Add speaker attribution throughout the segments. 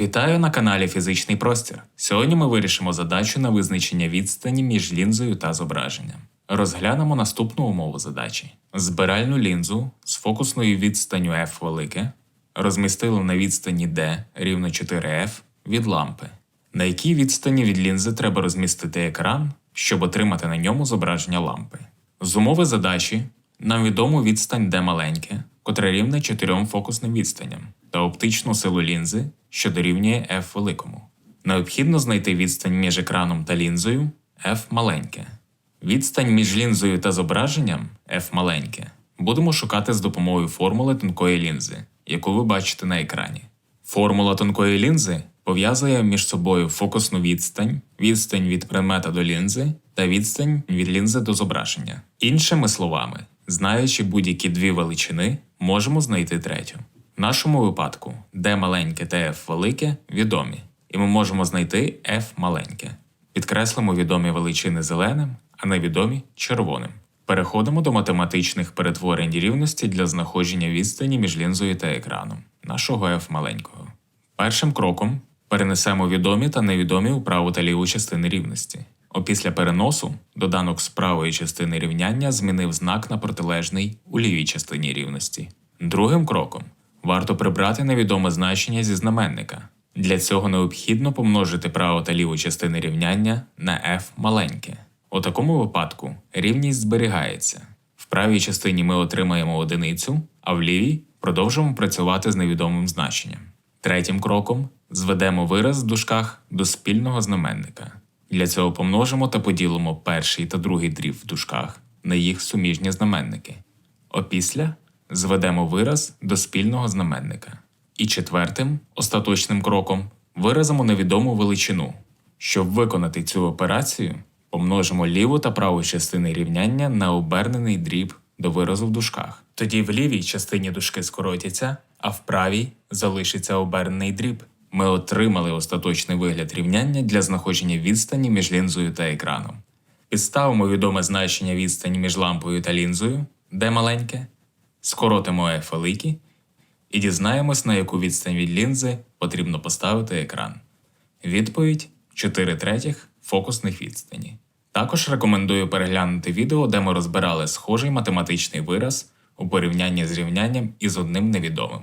Speaker 1: Вітаю на каналі Фізичний Простір. Сьогодні ми вирішимо задачу на визначення відстані між лінзою та зображенням. Розглянемо наступну умову задачі: збиральну лінзу з фокусною відстанню f велике розмістили на відстані d рівно 4f від лампи. На якій відстані від лінзи треба розмістити екран, щоб отримати на ньому зображення лампи? З умови задачі нам відомо відстань d маленьке, котра рівна 4 фокусним відстаням, та оптичну силу лінзи, що дорівнює f великому. Необхідно знайти відстань між екраном та лінзою f маленьке. Відстань між лінзою та зображенням f маленьке будемо шукати з допомогою формули тонкої лінзи, яку ви бачите на екрані. Формула тонкої лінзи пов'язує між собою фокусну відстань, відстань від предмета до лінзи та відстань від лінзи до зображення. Іншими словами, знаючи будь-які дві величини, можемо знайти третю. В нашому випадку d маленьке та f велике відомі, і ми можемо знайти f маленьке. Підкреслимо відомі величини зеленим, а невідомі червоним. Переходимо до математичних перетворень рівності для знаходження відстані між лінзою та екраном нашого f маленького. Першим кроком перенесемо відомі та невідомі у праву та ліву частини рівності. Опісля переносу доданок з правої частини рівняння змінив знак на протилежний у лівій частині рівності. Другим кроком варто прибрати невідоме значення зі знаменника. Для цього необхідно помножити праву та ліву частини рівняння на f маленьке. У такому випадку рівність зберігається. В правій частині ми отримаємо одиницю, а в лівій продовжимо працювати з невідомим значенням. Третім кроком зведемо вираз в дужках до спільного знаменника. Для цього помножимо та поділимо перший та другий дріб в дужках на їх суміжні знаменники. Опісля зведемо вираз до спільного знаменника. І четвертим, остаточним кроком, виразимо невідому величину. Щоб виконати цю операцію, помножимо ліву та праву частини рівняння на обернений дріб до виразу в дужках. Тоді в лівій частині дужки скоротяться, а в правій залишиться обернений дріб. Ми отримали остаточний вигляд рівняння для знаходження відстані між лінзою та екраном. Підставимо відоме значення відстані між лампою та лінзою, де маленьке, скоротимо f великі і дізнаємось, на яку відстань від лінзи потрібно поставити екран. Відповідь 4 третіх фокусних відстані. Також рекомендую переглянути відео, де ми розбирали схожий математичний вираз у порівнянні з рівнянням із одним невідомим.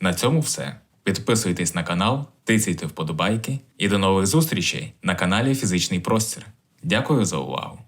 Speaker 1: На цьому все. Підписуйтесь на канал, тицяйте вподобайки і до нових зустрічей на каналі Фізичний Простір. Дякую за увагу!